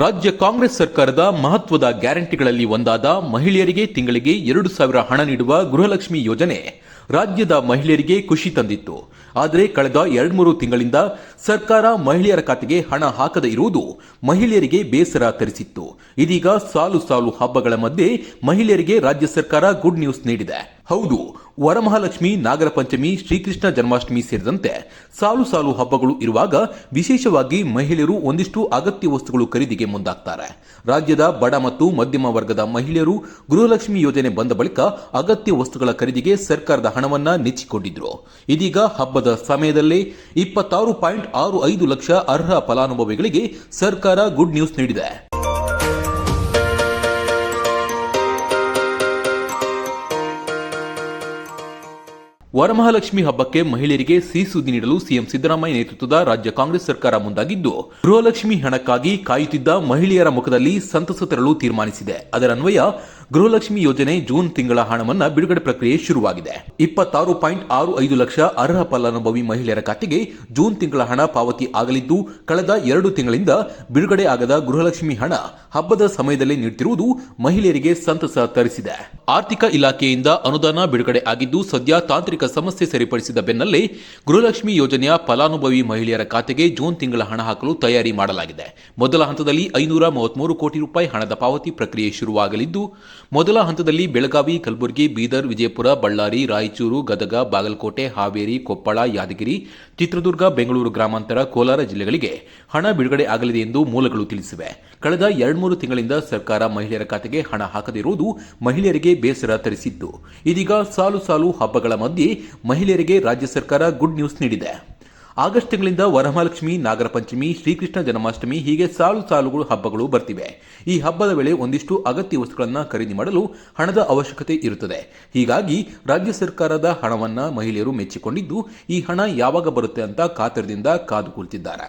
ರಾಜ್ಯ ಕಾಂಗ್ರೆಸ್ ಸರ್ಕಾರದ ಮಹತ್ವದ ಗ್ಯಾರಂಟಿಗಳಲ್ಲಿ ಒಂದಾದ ಮಹಿಳೆಯರಿಗೆ ತಿಂಗಳಿಗೆ ಎರಡು ಸಾವಿರ ಹಣ ನೀಡುವ ಗೃಹಲಕ್ಷ್ಮಿ ಯೋಜನೆ ರಾಜ್ಯದ ಮಹಿಳೆಯರಿಗೆ ಖುಷಿ ತಂದಿತ್ತು. ಆದರೆ ಕಳೆದ ಎರಡ್ಮೂರು ತಿಂಗಳಿಂದ ಸರ್ಕಾರ ಮಹಿಳೆಯರ ಖಾತೆಗೆ ಹಣ ಹಾಕದೇ ಇರುವುದು ಮಹಿಳೆಯರಿಗೆ ಬೇಸರ ತರಿಸಿತ್ತು. ಇದೀಗ ಸಾಲು ಸಾಲು ಹಬ್ಬಗಳ ಮಧ್ಯೆ ಮಹಿಳೆಯರಿಗೆ ರಾಜ್ಯ ಸರ್ಕಾರ ಗುಡ್ ನ್ಯೂಸ್ ನೀಡಿದೆ. ಹೌದು, ವರಮಹಾಲಕ್ಷ್ಮಿ ನಾಗರ ಪಂಚಮಿ ಶ್ರೀಕೃಷ್ಣ ಜನ್ಮಾಷ್ಟಮಿ ಸೇರಿದಂತೆ ಸಾಲು ಸಾಲು ಹಬ್ಬಗಳು ಇರುವಾಗ ವಿಶೇಷವಾಗಿ ಮಹಿಳೆಯರು ಒಂದಿಷ್ಟು ಅಗತ್ಯ ವಸ್ತುಗಳು ಖರೀದಿಗೆ ಮುಂದಾಗ್ತಾರೆ. ರಾಜ್ಯದ ಬಡ ಮತ್ತು ಮಧ್ಯಮ ವರ್ಗದ ಮಹಿಳೆಯರು ಗೃಹಲಕ್ಷ್ಮಿ ಯೋಜನೆ ಬಂದ ಬಳಿಕ ಅಗತ್ಯ ವಸ್ತುಗಳ ಖರೀದಿಗೆ ಸರ್ಕಾರದ ಹಣವನ್ನ ನೆಚ್ಚಿಕೊಂಡಿದ್ರು. ಇದೀಗ ಹಬ್ಬದ ಸಮಯದಲ್ಲೇ ಇಪ್ಪತ್ತಾರು ಪಾಯಿಂಟ್ ಆರು ಐದು ಲಕ್ಷ ಅರ್ಹ ಫಲಾನುಭವಿಗಳಿಗೆ ಸರ್ಕಾರ ಗುಡ್ ನ್ಯೂಸ್ ನೀಡಿದೆ. ವರಮಹಾಲಕ್ಷ್ಮಿ ಹಬ್ಬಕ್ಕೆ ಮಹಿಳೆಯರಿಗೆ ಸಿಹಿ ಸುದ್ದಿ ನೀಡಲು ಸಿಎಂ ಸಿದ್ದರಾಮಯ್ಯ ನೇತೃತ್ವದ ರಾಜ್ಯ ಕಾಂಗ್ರೆಸ್ ಸರ್ಕಾರ ಮುಂದಾಗಿದ್ದು, ಗೃಹಲಕ್ಷ್ಮಿ ಹಣಕ್ಕಾಗಿ ಕಾಯುತ್ತಿದ್ದ ಮಹಿಳೆಯರ ಮುಖದಲ್ಲಿ ಸಂತಸ ತರಲು ತೀರ್ಮಾನಿಸಿದೆ. ಅದರನ್ವಯ ಗೃಹಲಕ್ಷ್ಮಿ ಯೋಜನೆ ಜೂನ್ ತಿಂಗಳ ಹಣವನ್ನು ಬಿಡುಗಡೆ ಪ್ರಕ್ರಿಯೆ ಶುರುವಾಗಿದೆ. ಇಪ್ಪತ್ತಾರು ಪಾಯಿಂಟ್ ಆರು ಐದು ಲಕ್ಷ ಅರ್ಹ ಫಲಾನುಭವಿ ಮಹಿಳೆಯರ ಖಾತೆಗೆ ಜೂನ್ ತಿಂಗಳ ಹಣ ಪಾವತಿ ಆಗಲಿದ್ದು, ಕಳೆದ ಎರಡು ತಿಂಗಳಿಂದ ಬಿಡುಗಡೆ ಆಗದ ಗೃಹಲಕ್ಷ್ಮಿ ಹಣ ಹಬ್ಬದ ಸಮಯದಲ್ಲಿ ನೀಡುತ್ತಿರುವುದು ಮಹಿಳೆಯರಿಗೆ ಸಂತಸ ತರಿಸಿದೆ. ಆರ್ಥಿಕ ಇಲಾಖೆಯಿಂದ ಅನುದಾನ ಬಿಡುಗಡೆ ಆಗಿದ್ದು, ಸದ್ಯ ತಾಂತ್ರಿಕ ಸಮಸ್ಯೆ ಸರಿಪಡಿಸಿದ ಬೆನ್ನಲ್ಲೇ ಗೃಹಲಕ್ಷ್ಮಿ ಯೋಜನೆಯ ಫಲಾನುಭವಿ ಮಹಿಳೆಯರ ಖಾತೆಗೆ ಜೂನ್ ತಿಂಗಳ ಹಣ ಹಾಕಲು ತಯಾರಿ ಮಾಡಲಾಗಿದೆ. ಮೊದಲ ಹಂತದಲ್ಲಿ ಐನೂರ ಮೂವತ್ಮೂರು ಕೋಟಿ ರೂಪಾಯಿ ಹಣದ ಪಾವತಿ ಪ್ರಕ್ರಿಯೆ ಶುರುವಾಗಲಿದ್ದು ಮೊದಲ ಹಂತದಲ್ಲಿ ಬೆಳಗಾವಿ, ಕಲಬುರಗಿ, ಬೀದರ್, ವಿಜಯಪುರ, ಬಳ್ಳಾರಿ, ರಾಯಚೂರು, ಗದಗ, ಬಾಗಲಕೋಟೆ, ಹಾವೇರಿ, ಕೊಪ್ಪಳ, ಯಾದಗಿರಿ, ಚಿತ್ರದುರ್ಗ, ಬೆಂಗಳೂರು ಗ್ರಾಮಾಂತರ, ಕೋಲಾರ ಜಿಲ್ಲೆಗಳಿಗೆ ಹಣ ಬಿಡುಗಡೆ ಆಗಲಿದೆ ಎಂದು ಮೂಲಗಳು ತಿಳಿಸಿವೆ. ಕಳೆದ ಎರಡ್ಮೂರು ತಿಂಗಳಿಂದ ಸರ್ಕಾರ ಮಹಿಳೆಯರ ಖಾತೆಗೆ ಹಣ ಹಾಕದಿರುವುದು ಮಹಿಳೆಯರಿಗೆ ಬೇಸರ ತರಿಸಿತ್ತು ಇದೀಗ ಸಾಲು ಸಾಲು ಹಬ್ಬಗಳ ಮಧ್ಯೆ ಮಹಿಳೆಯರಿಗೆ ರಾಜ್ಯ ಸರ್ಕಾರ ಗುಡ್ ನ್ಯೂಸ್ ನೀಡಿದೆ. ಆಗಸ್ಟ್ ತಿಂಗಳಿಂದ ವರಮಹಾಲಕ್ಷ್ಮಿ, ನಾಗರಪಂಚಮಿ, ಶ್ರೀಕೃಷ್ಣ ಜನ್ಮಾಷ್ಟಮಿ ಹೀಗೆ ಸಾಲು ಸಾಲುಗಳು ಹಬ್ಬಗಳು ಬರ್ತಿವೆ. ಈ ಹಬ್ಬದ ವೇಳೆ ಒಂದಿಷ್ಟು ಅಗತ್ಯ ವಸ್ತುಗಳನ್ನು ಖರೀದಿ ಮಾಡಲು ಹಣದ ಅವಶ್ಯಕತೆ ಇರುತ್ತದೆ. ಹೀಗಾಗಿ ರಾಜ್ಯ ಸರ್ಕಾರದ ಹಣವನ್ನು ಮಹಿಳೆಯರು ಮೆಚ್ಚಿಕೊಂಡಿದ್ದು, ಈ ಹಣ ಯಾವಾಗ ಬರುತ್ತೆ ಅಂತ ಕಾತರದಿಂದ ಕಾದು ಕುಳಿತಿದ್ದಾರೆ